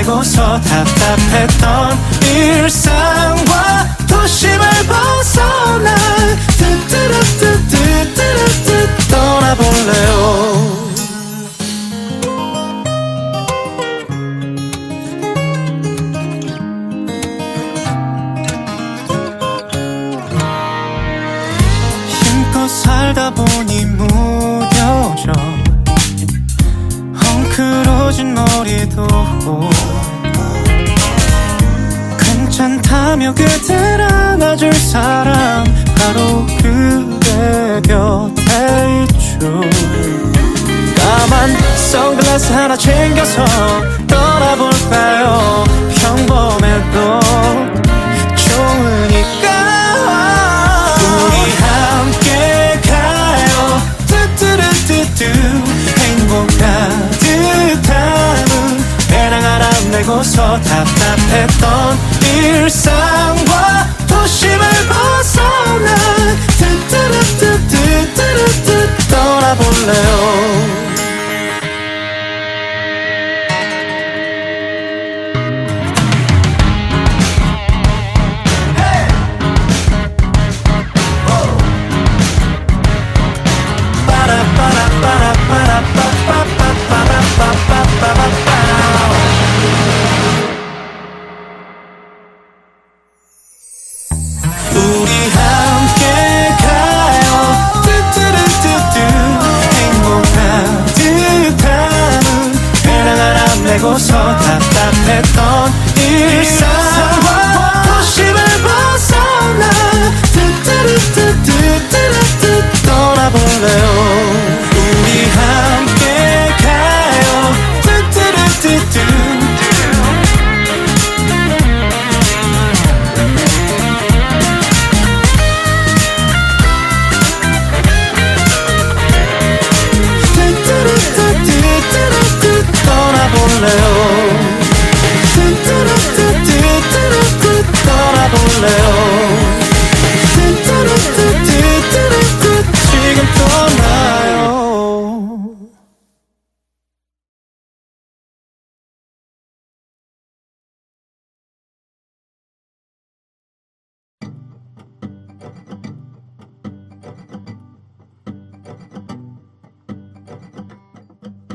메고서 답답했던 일상과 도심을 벗어나 뚜뚜루뚜뚜뚜뚜 떠나볼래요 그대 곁에 있죠. 까만 선글라스 하나 챙겨서 떠나볼까요? 평범해도 좋으니까. 우리 함께 가요. 뚜뚜루뚜뚜 행복 가득한 배낭 하나 메고서 답답했던 일상과 도심을 벗어나 뚜뚜루뚜 뚜 메고서 답답했던 일상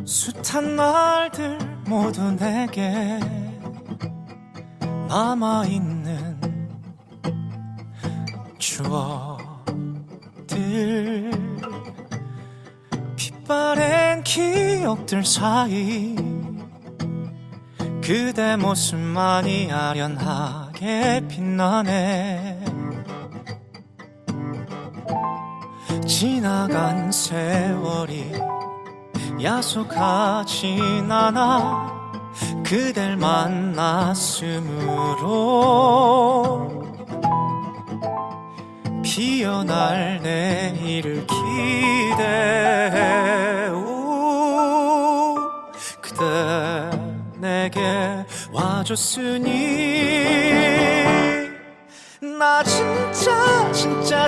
숱한 날들 모두 내게 남아있는 추억들. 빛바랜 기억들 사이 그대 모습만이 아련하게 빛나네. 지나간 세월이 야속하진 않아 그댈 만났으므로 피어날 내일을 기대해 우, 그대 내게 와줬으니 나 진짜 진짜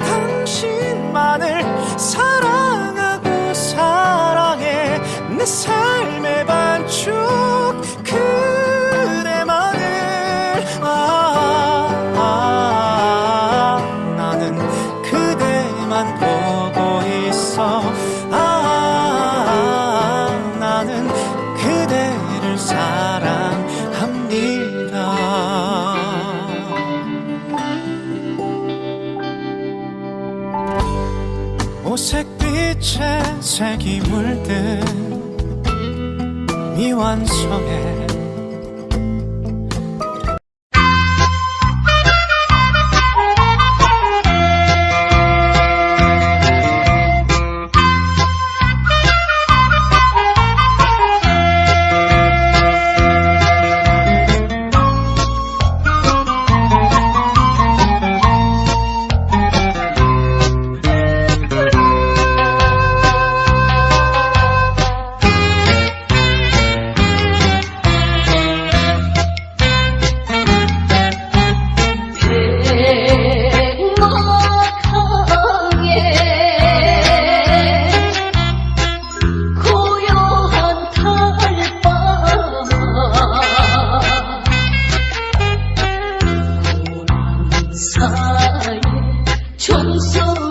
그대를 사랑합니다. 오색빛의 색이 물든 미완성의 me sou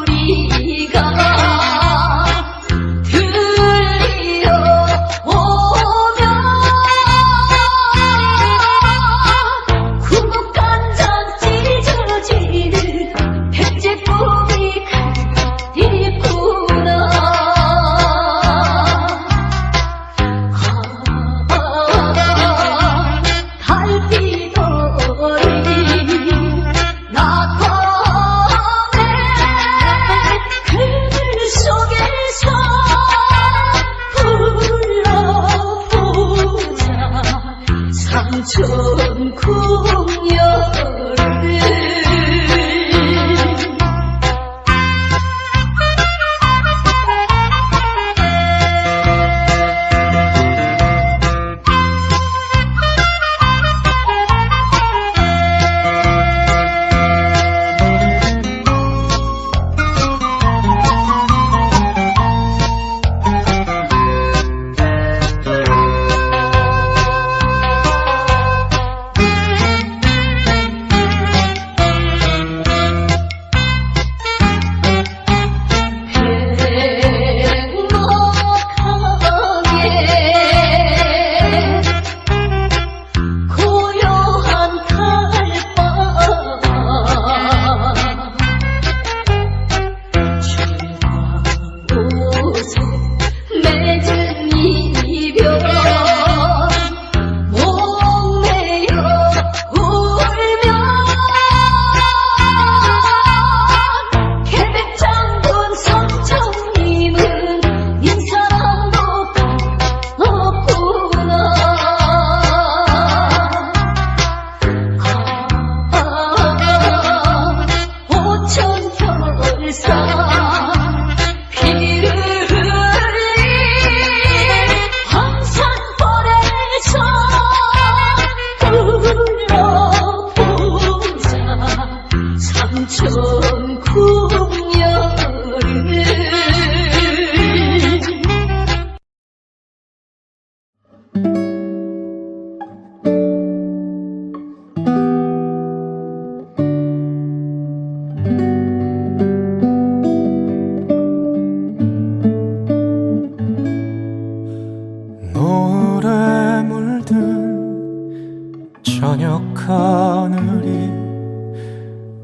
하늘이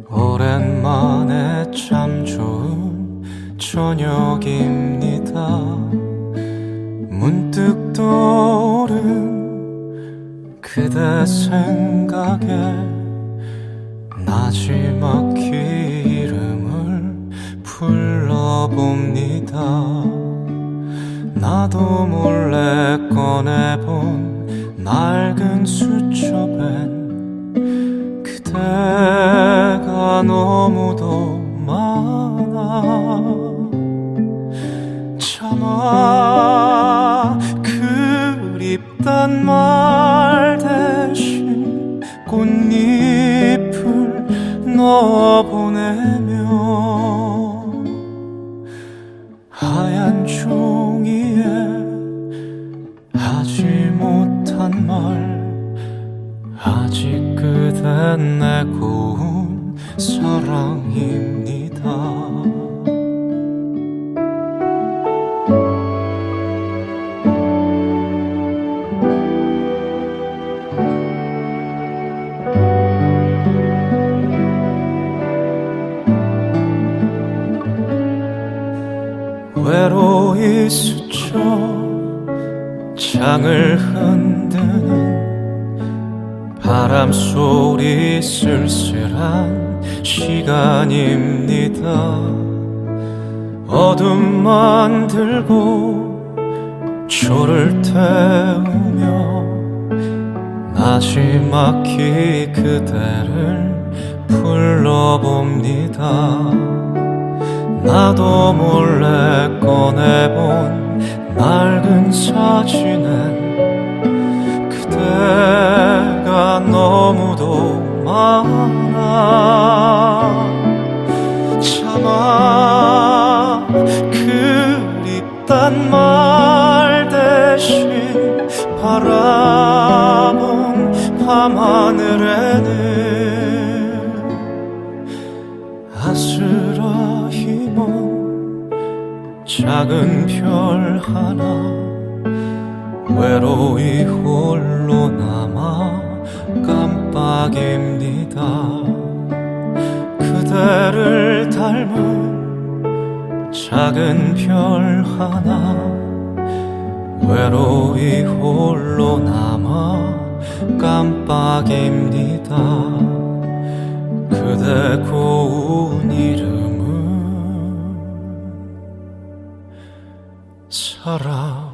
오랜만에 참 좋은 저녁입니다. 문득 떠오른 그대 생각에 나지막 이름을 불러봅니다. 나도 몰래 꺼내본 낡은 수첩엔 그대가 너무도 많아. 차마 그립단 말 대신 꽃잎을 넣어보내며 하얀 종이에 하지 못한 말 내 고운 사랑입니다. 외로이 스쳐 창을 바람 소리 쓸쓸한 시간입니다. 어둠 만 들고 초를 태우며 나지막 히 그대를 불러봅니다. 나도 몰래 꺼내본 낡은 사진엔 그대 바라본 밤하늘에는 아슬아 작은 별 하나 외로이 홀로 남아 깜빡입니다. 그대를 닮은 작은 별 하나 외로이 홀로 남아 깜빡입니다. 그대 고운 이름은 사랑